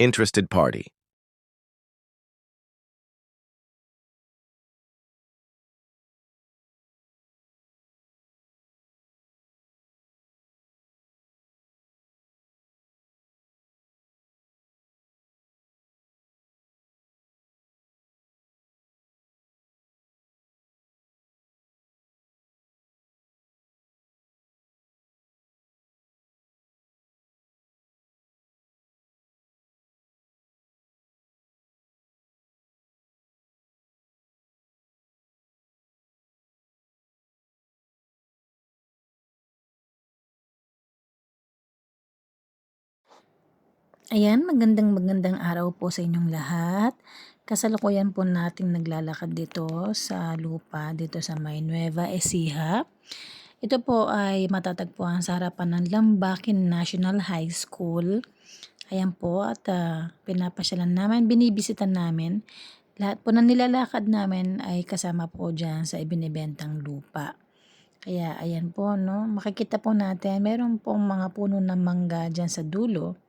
Interested party. Ayan, magandang magandang araw po sa inyong lahat. Kasalukuyan po nating naglalakad dito sa lupa, dito sa may Nueva Ecija. Ito po ay matatagpuan sa harapan ng Lambakin National High School. Ayan po at uh, pinapasyalan namin, binibisitan namin. Lahat po ng nilalakad namin ay kasama po dyan sa ibinibentang lupa. Kaya ayan po, no, makikita po natin, meron pong mga puno ng mangga dyan sa dulo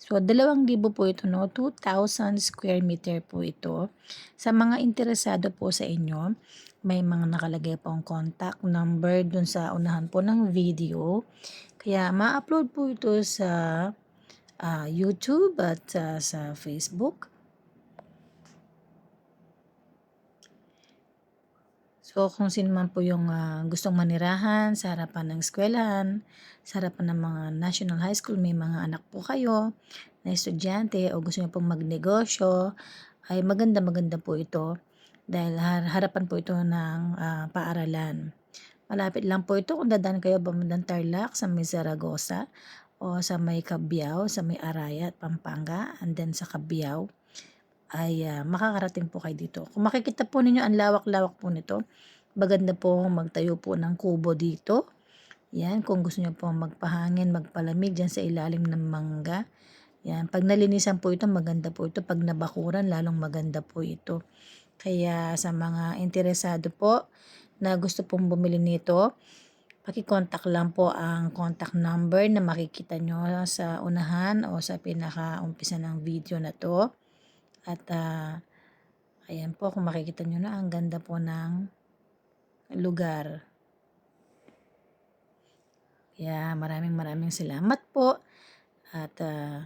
So, 2,000 po ito, no? 2,000 square meter po ito. Sa mga interesado po sa inyo, may mga nakalagay pong contact number dun sa unahan po ng video. Kaya ma-upload po ito sa uh, YouTube at uh, sa Facebook. So kung sino man po yung uh, gustong manirahan sa harapan ng eskwelahan, sa harapan ng mga national high school, may mga anak po kayo na estudyante o gusto niyo pong magnegosyo, ay maganda maganda po ito dahil harapan po ito ng uh, paaralan. Malapit lang po ito kung dadaan kayo Bamandang Tarlac sa may Zaragoza o sa may Cabiao, sa may Araya at Pampanga, and then sa Cabiao ay uh, makakarating po kayo dito. Kung makikita po ninyo ang lawak-lawak po nito, maganda po magtayo po ng kubo dito. Yan, kung gusto niyo po magpahangin, magpalamig dyan sa ilalim ng mangga. Yan, pag nalinisan po ito, maganda po ito. Pag nabakuran, lalong maganda po ito. Kaya sa mga interesado po na gusto pong bumili nito, pakicontact lang po ang contact number na makikita nyo sa unahan o sa pinaka-umpisa ng video na to. At uh, ayan po, kung makikita nyo na, ang ganda po ng lugar. Kaya maraming maraming salamat po. At uh,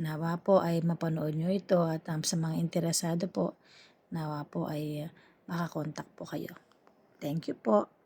nawa po ay mapanood nyo ito at um, sa mga interesado po, nawa po ay uh, makakontak po kayo. Thank you po.